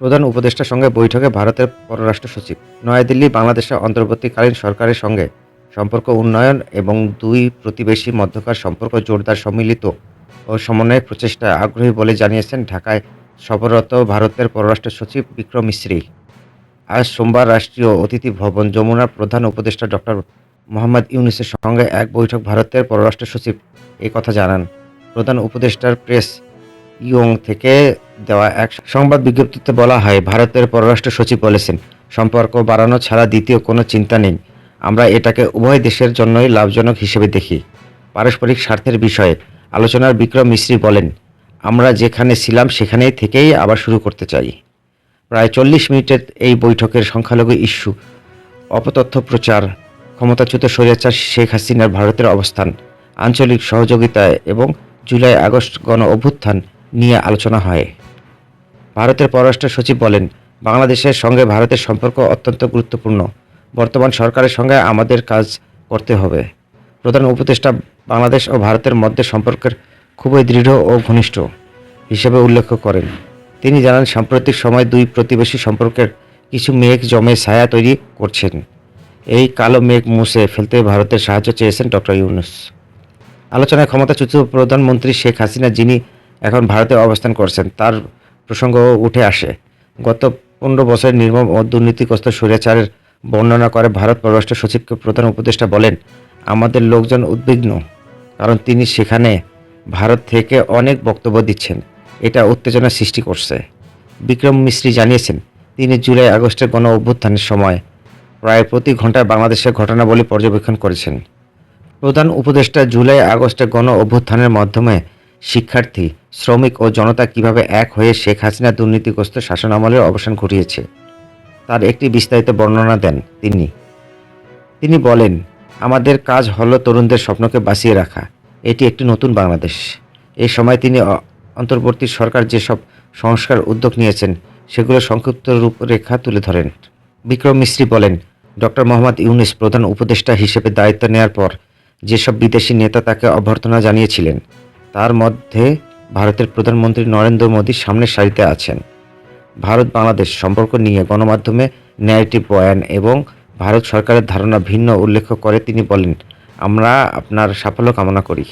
প্রধান উপদেষ্টার সঙ্গে বৈঠকে ভারতের পররাষ্ট্র সচিব। নয়াদিল্লি বাংলাদেশের অন্তর্বর্তীকালীন সরকারের সঙ্গে সম্পর্ক উন্নয়ন এবং দুই প্রতিবেশী মধ্যকার সম্পর্ক জোরদার সম্মিলিত ও সমন্বয়ের প্রচেষ্টায় আগ্রহী বলে জানিয়েছেন ঢাকায় সফররত ভারতের পররাষ্ট্র সচিব বিক্রম মিশ্রি আজ সোমবার রাষ্ট্রীয় অতিথি ভবন যমুনার প্রধান উপদেষ্টা ডক্টর মোহাম্মদ ইউনুসের সঙ্গে এক বৈঠক ভারতের পররাষ্ট্র সচিব এই কথা জানান। প্রধান উপদেষ্টার প্রেস ইয়ং থেকে দেওয়া এক সংবাদ বিজ্ঞপ্তিতে বলা হয়, ভারতের পররাষ্ট্র সচিব বলেছেন, সম্পর্ক বাড়ানো ছাড়া দ্বিতীয় কোনো চিন্তা নেই। আমরা এটাকে উভয় দেশের জন্যই লাভজনক হিসেবে দেখি। পারস্পরিক স্বার্থের বিষয়ে আলোচনার বিক্রম মিশ্রি বলেন, আমরা যেখানে ছিলাম সেখানেই থেকেই আবার শুরু করতে চাই। প্রায় চল্লিশ মিনিটের এই বৈঠকের সংখ্যালঘু ইস্যু, অপতথ্য প্রচার, ক্ষমতাচ্যুত স্বৈরাচার শেখ হাসিনার ভারতের অবস্থান, আঞ্চলিক সহযোগিতা এবং জুলাই আগস্ট গণ অভ্যুত্থান নিয়ে আলোচনা হয়। ভারতের পররাষ্ট্র সচিব বলেন, বাংলাদেশের সঙ্গে ভারতের সম্পর্ক অত্যন্ত গুরুত্বপূর্ণ। বর্তমান সরকারের সঙ্গে আমাদের কাজ করতে হবে। প্রধান উপদেষ্টা বাংলাদেশ ও ভারতের মধ্যে সম্পর্কের খুবই দৃঢ় ও ঘনিষ্ঠ হিসেবে উল্লেখ করেন। তিনি জানান, সাম্প্রতিক সময় দুই প্রতিবেশী সম্পর্কের কিছু মেঘ জমে ছায়া তৈরি করছেন। এই কালো মেঘ মুছে ফেলতে ভারতের সাহায্য চেয়েছেন ডক্টর ইউনুস। আলোচনায় ক্ষমতাচ্যুত প্রধানমন্ত্রী শেখ হাসিনা, যিনি এখন ভারতে অবস্থান করছেন, তার প্রসঙ্গও উঠে আসে। গত পনেরো বছরের নির্মম ও দুর্নীতিগ্রস্ত স্বৈরাচারের বর্ণনা করে ভারত পররাষ্ট্র সচিবকে প্রধান উপদেষ্টা বলেন, আমাদের লোকজন উদ্বিগ্ন, কারণ তিনি সেখানে ভারত থেকে অনেক বক্তব্য দিচ্ছেন। এটা উত্তেজনা সৃষ্টি করছে। বিক্রম মিশ্রি জানিয়েছেন, তিনি জুলাই আগস্টের গণ অভ্যুত্থানের সময় প্রায় প্রতি ঘন্টায় বাংলাদেশের ঘটনাবলী পর্যবেক্ষণ করেছেন। প্রধান উপদেষ্টা জুলাই আগস্টে গণ অভ্যুত্থানের মাধ্যমে শিক্ষার্থী, শ্রমিক ও জনতা কীভাবে এক হয়ে শেখ হাসিনা দুর্নীতিগ্রস্ত শাসনামলের অবসান ঘটিয়েছে, তার একটি বিস্তারিত বর্ণনা দেন তিনি। তিনি বলেন, আমাদের কাজ হলো তরুণদের স্বপ্নকে বাঁচিয়ে রাখা। এটি একটি নতুন বাংলাদেশ। এই সময় তিনি অন্তর্বর্তী সরকার যেসব সংস্কার উদ্যোগ নিয়েছেন, সেগুলো সংক্ষিপ্ত রূপরেখা তুলে ধরেন। বিক্রম মিস্ত্রি বলেন, ডক্টর মোহাম্মদ ইউনুস প্রধান উপদেষ্টা হিসেবে দায়িত্ব নেয়ার পর, যেসব বিদেশি নেতা তাকে অভ্যর্থনা জানিয়েছিলেন তার মধ্যে ভারতের প্রধানমন্ত্রী নরেন্দ্র মোদী সামনের সারিতে আছেন। ভারত বাংলাদেশ সম্পর্ক নিয়ে গণমাধ্যমে ন্যারেটিভ বয়ান এবং ভারত সরকারের ধারণা ভিন্ন উল্লেখ করে তিনি বলেন, আমরা আপনার সাফল্য কামনা করি।